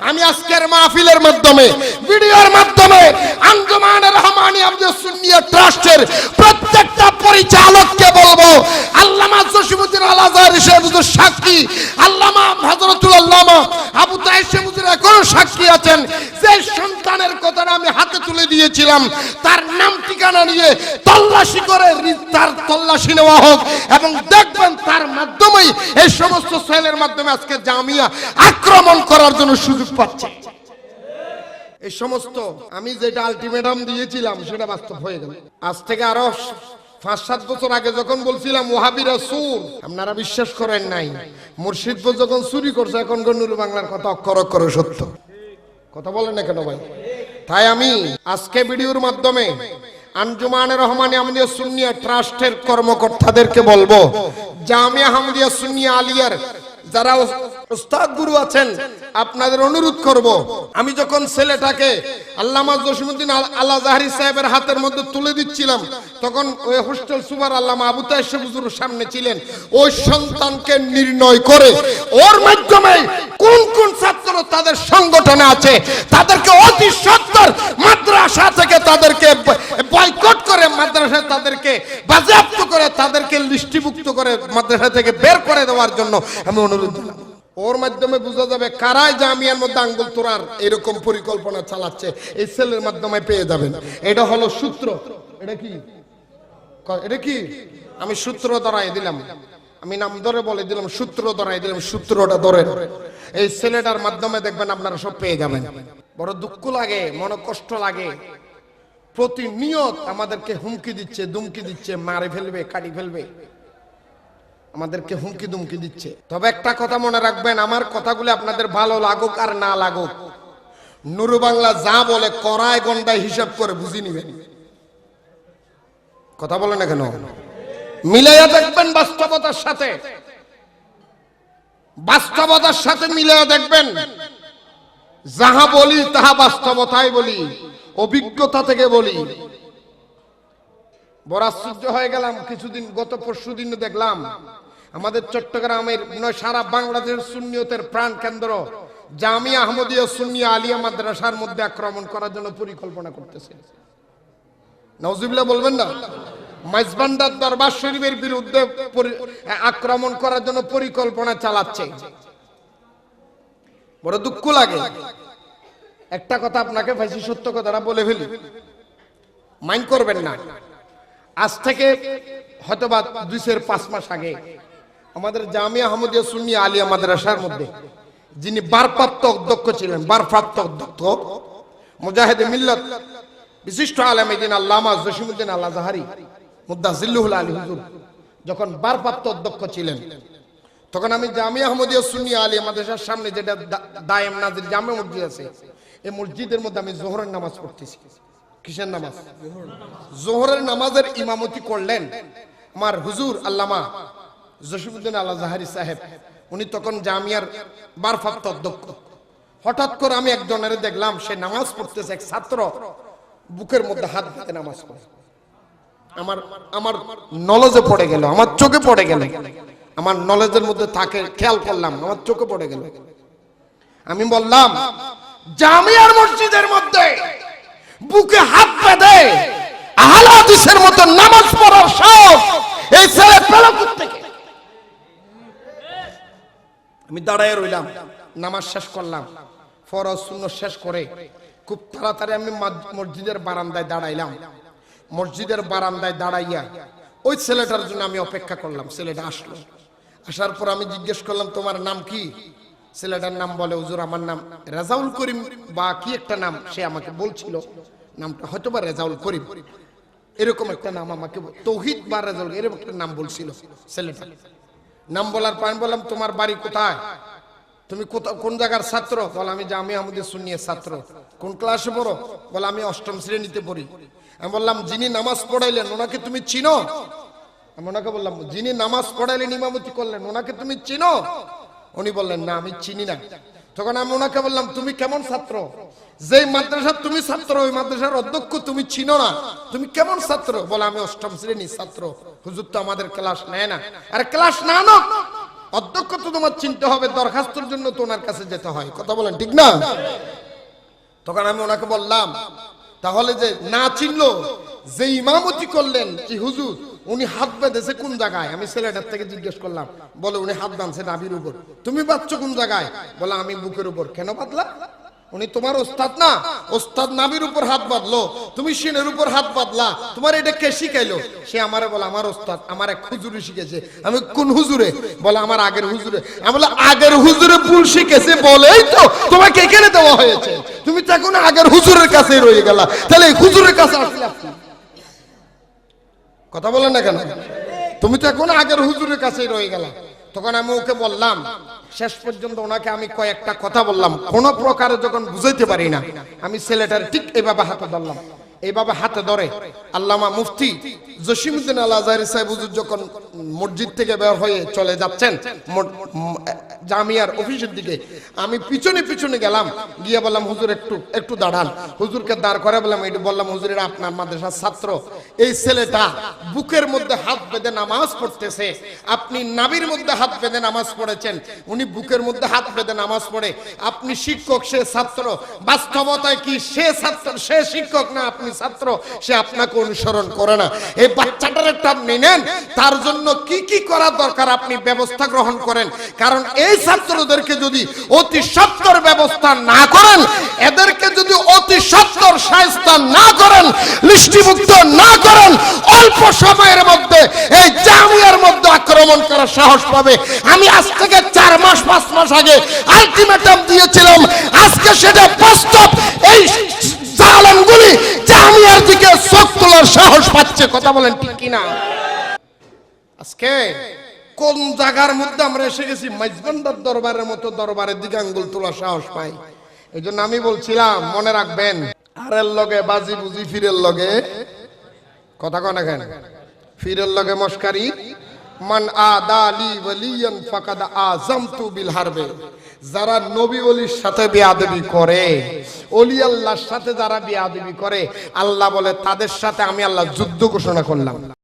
আমি আজকের মাহফিলের মাধ্যমে, ভিডিওর মাধ্যমে আঞ্জুমান রহমানি আব্দুল সুন্নিয়া ট্রাস্টের প্রত্যেকটা পরিচালককে বলব, আল্লামা জসিমুদ্দিন আল আজহার সাক্ষী, আল্লামা হযরতুল আল্লামা আবু তাহের শেখুদ্দিন এখনও সাক্ষী আছেন। যে সন্তানের কথাটা আমি হাতে তুলে দিয়েছিলাম, তার নাম ঠিকানা নিয়ে তল্লাশি করে তার তল্লাশি নেওয়া হোক এবং দেখবেন তার মাধ্যমেই এই সমস্ত সেলের মাধ্যমে আজকে জামিয়া আক্রমণ করার জন্য সুযোগ পাচ্ছে। এই সমস্ত, আমি যেটা আলটিমেটাম দিয়েছিলাম, সেটা বাস্তব হয়ে গেল। আজ থেকে আরও পাঁচ, সাত বছর আগে যখন বলছিলাম ওহাবিরা সুর আপনারা বিশ্বাস করেন নাই। মুর্শিদপুর যখন চুরি করছে, এখন গন্নুর বাংলার কথা অক্ষর অক্ষরে সত্য। কথা বলেন না কেন ভাই? তাই আমি আজকে ভিডিওর মাধ্যমে আঞ্জুমান রহমান আহমদিয়া সুন্নিয়া ট্রাস্টের কর্মকর্তাদেরকে বলব, জামিয়া আহমদিয়া সুন্নিয়া আলিয়ার যারা ওস্তাদ গুরু আছেন, আপনাদের অনুরোধ করব। আমি যখন ছেলেটাকে আল্লামা জসিমুদ্দিন আল্লাহ জাহারি সাহেবের হাতের মধ্যে তুলে দিচ্ছিলাম, তখন ওই হোস্টেল সুপার আল্লামা আবু হুজুর সামনে ছিলেন। ওই সন্তানকে নির্ণয় করে ওর মাধ্যমে কোন কোন ছাত্র তাদের সংগঠনে আছে, তাদেরকে অতি সত্তর মাদ্রাসা থেকে তাদেরকে বয়কট করে মাদ্রাসা তাদেরকে বাজেয়াপ্ত করে তাদেরকে লিস্টিভুক্ত করে মাদ্রাসা থেকে বের করে দেওয়ার জন্য আমি অনুরোধ দিলাম ওর মাধ্যমে বোঝা যাবে কারাই জামিয়ার মধ্যে আঙ্গুল তোরার এরকম পরিকল্পনা চালাচ্ছে। এই সেলের মাধ্যমে পেয়ে যাবেন। এটা হলো সূত্র। এটা কি? এটা কি? আমি সূত্র ধরাই দিলাম। আমি নাম ধরে বলে দিলাম, সূত্র ধরাই দিলাম, সূত্রটা ধরে এই ছেলেটার মাধ্যমে দেখবেন আপনারা সব পেয়ে যাবেন। বড় দুঃখ লাগে, মনে কষ্ট লাগে। প্রতিনিয়ত আমাদেরকে হুমকি দিচ্ছে, দুমকি দিচ্ছে, মারে ফেলবে, কাটি ফেলবে। আমাদেরকে হুমকি দুমকি দিচ্ছে। তবে একটা কথা মনে রাখবেন, আমার কথাগুলো আপনাদের ভালো লাগুক আর না লাগুক। নুরু বাংলা যা বলে করায় গন্ডায় হিসাব করে বুঝি নিবেন। কথা বলে না কেন? মিলাইয়া দেখবেন বাস্তবতার সাথে। বাস্তবতার সাথে মিলাইয়া দেখবেন। যাহা বলি, তাহা বাস্তবতাই বলি। অভিজ্ঞতা থেকে বলি। বড় আশ্চর্য হয়ে গেলাম, কিছুদিন, গত পরশু দিন দেখলাম। আমাদের চট্টগ্রামের নয় সারা বাংলাদেশের সুন্নিয়তের প্রাণ কেন্দ্র জামিয়া আহমদিয়া সুন্নিয়া আলিয়া মাদ্রাসার মধ্যে আক্রমণ করার জন্য পরিকল্পনা করতেছে। নজিবুল্লাহ বলবেন না? মাইজবান্ডার দরবার শরীফের বিরুদ্ধে আক্রমণ করার জন্য পরিকল্পনা চালাচ্ছে। বড় দুঃখ লাগে। একটা কথা আপনাকে ভাইসি সত্য কথাটা বলে ফেলি। মাইন্ড করবেন না। আজ থেকে হয়তোবা দুই চার পাঁচ মাস আগে আমাদের জামিয়া আহমদিয়া সুন্নি আলিয়া মাদ্রাসার মধ্যে যিনি বারপ্রাপ্ত অধ্যক্ষ ছিলেন, বারপ্রাপ্ত অধ্যক্ষ, মুজাহিদ মিল্লত, বিশিষ্ট আলম দিন আল্লামা জসিমুদ্দিন আল্লাহ জাহারি মুদাজিল্লুহুল আলী হুজুর, যখন বারপ্রাপ্ত অধ্যক্ষ ছিলেন, তখন আমি জামিয়া আহমদিয়া সুন্নি আলিয়া মাদ্রাসার সামনে যেটা দায়েম নাজির জামে মসজিদ আছে, এই মসজিদের মধ্যে আমি জোহরের নামাজ পড়তেছি। কিসের নামাজ? জোহরের নামাজের ইমামতি করলেন আমার হুজুর আল্লামা জসিমুদ্দিন আল্লাহ জাহারি সাহেব, উনি তখন জামিয়ার বারফাপ্ত অধ্যক্ষ। হঠাৎ করে আমি একজনের দেখলাম, সে নামাজ পড়তেছে, এক ছাত্র বুকের মধ্যে হাত দিতে নামাজ পড়ে। আমার আমার নলেজে পড়ে গেল, আমার চোখে পড়ে গেল। আমার নলেজের মধ্যে থাকে, খেয়াল করলাম, আমার চোখে পড়ে গেল। আমি বললাম, জামিয়ার মসজিদের মধ্যে বুকে হাত বেঁধে আহলে হাদিসের মতো নামাজ পড়ার সাহস এই ছেলে পেল থেকে আমি দাঁড়ায় রইলাম, নামাজ শেষ করলাম। ফরজ শূন্য শেষ করে খুব তাড়াতাড়ি আমি মসজিদের বারান্দায় দাঁড়াইলাম। মসজিদের বারান্দায় দাঁড়াইয়া ওই ছেলেটার জন্য আমি অপেক্ষা করলাম, ছেলেটা আসলো। আসার পর আমি জিজ্ঞেস করলাম, তোমার নাম কি? ছেলেটার নাম বলে, হুজুর, আমার নাম রেজাউল করিম। বা কি একটা নাম সে আমাকে বলছিল, নামটা হয়তো বা রেজাউল করিম। এরকম একটা নাম আমাকে তৌহিদ বা রেজাউল, এরকম একটা নাম বলছিল ছেলেটা। নাম বলার পর বললাম, তোমার বাড়ি কোথায়? তুমি কোন জায়গার ছাত্র? বল, আমি জামি আমাদের শুনিয়ে ছাত্র। কোন ক্লাসে পড়ো? বল, আমি অষ্টম শ্রেণীতে পড়ি। আমি বললাম, যিনি নামাজ পড়াইলেন, ওনাকে তুমি চিনো? আমি ওনাকে বললাম, যিনি নামাজ পড়াইলেন, ইমামতি করলেন, ওনাকে তুমি চিনো? উনি বললেন, না, আমি চিনি না। তখন আমি ওনাকে বললাম, তুমি কেমন ছাত্র? যে মাদ্রাসার তুমি ছাত্র, ওই মাদ্রাসার অধ্যক্ষ তুমি চিনো না। তুমি কেমন ছাত্র? বলে, আমি অষ্টম শ্রেণি ছাত্র। হুজুর তো আমাদের ক্লাস নেয় না। আর, ক্লাস না না। অধ্যক্ষ তো তোমার চিনতে হবে, দরখাস্তর জন্য তো ওনার কাছে যেতে হয়। কথা বলেন, ঠিক না? তখন আমি ওনাকে বললাম, তাহলে যে না চিনলো যে ইমামতি করলেন, কি হুজুর? উনি হাত বেঁধেছে কোন জায়গায়? আমি ছেলেটার থেকে জিজ্ঞেস করলাম, বলে উনি হাত বাঁধছে নাভির উপর। তুমি বাঁধছো কোন জায়গায়? বলে, আমি বুকের উপর। কেন বাঁধলা? উনি, তোমার ওস্তাদ না? ওস্তাদ নাভির উপর হাত বাঁধলো। তুমি সিনের উপর হাত বাঁধলা। তোমার এটা কে শিখাইলো? সে আমারে বলে, আমার ওস্তাদ, আমার এক হুজুরে শিখেছে। আমি, কোন হুজুরে? বলে, আমার আগের হুজুরে। আমি বলে আগের হুজুরে ভুল শিখেছে বলেই তো তোমাকে এখানে দেওয়া হয়েছে। তুমি তো এখন আগের হুজুরের কাছে রয়ে গেলা। তাহলে হুজুরের কাছে আসলে কথা বলেন না কেন? তুমি তো এখন আগের হুজুরের কাছেই রয়ে গেলা। তখন আমি ওকে বললাম, শেষ পর্যন্ত ওনাকে আমি কয়েকটা কথা বললাম। কোন প্রকারে যখন বুঝাইতে পারি না, আমি ছেলেটার ঠিক এভাবে হাতে ধরলাম। এইভাবে হাতে ধরে আল্লামা মুফতি জসিমুদ্দিন আল আজহারি সাহেব হুজুর যখন মসজিদ থেকে বের হয়ে চলে যাচ্ছেন জামিয়ার অফিসের দিকে, আমি পিছনে পিছনে গেলাম, গিয়ে বললাম, হুজুর, একটু একটু দাঁড়ান। হুজুরকে দাঁড় করে বললাম এটা বললাম হুজুরের আপনার মাদ্রাসার ছাত্র। এই ছেলেটা বুকের মধ্যে হাত বেঁধে নামাজ পড়তেছে। আপনি নাবির মধ্যে হাত বেঁধে নামাজ পড়েছেন। উনি বুকের মধ্যে হাত বেঁধে নামাজ পড়ে। আপনি শিক্ষক, সে ছাত্র। বাস্তবতায় কি সে ছাত্র, সে শিক্ষক না আপনি? ছাত্র, সে আপনাকে অনুসরণ করে না। এই বাচ্চাটার একটা আপনি তার জন্য কি কি করা দরকার আপনি ব্যবস্থা গ্রহণ করেন। কারণ এই ছাত্রদেরকে যদি অতি সত্তর ব্যবস্থা না করেন, এদেরকে যদি অতি সত্তর সাহিস্তা না করেন, লিষ্টিমুক্ত না করেন, অল্প সময়ের মধ্যে এই জামিয়ার মধ্যে আক্রমণ করার সাহস পাবে। আমি আজ থেকে চার মাস, পাঁচ মাস আগে আলটিমেটাম দিয়েছিলাম। আজকে সেটা বাস্তব এই জালেমগুলি জামিয়ার দিকে তোলার সাহস পাচ্ছে, কথা বলেন ঠিক কিনা? আজকে কোন জায়গার মধ্যে আমরা এসে গেছি? মাইজবান্ডার দরবারের মতো দরবারের দিকে আঙ্গুল সাহস পাই। এই জন্য আমি বলছিলাম, মনে রাখবেন আরের লগে বাজি বুঝি, ফিরের লগে। কথা কন কেন? ফিরের লগে মস্কারি মান আদালি ওয়ালিয়ান ফাকাদ আযামতু বিল হারবে। যারা নবী ওলির সাথে বিয়াদবি করে ওলি আল্লাহর সাথে যারা বিয়াদবি করে, আল্লাহ বলে, তাদের সাথে আমি আল্লাহ যুদ্ধ ঘোষণা করলাম।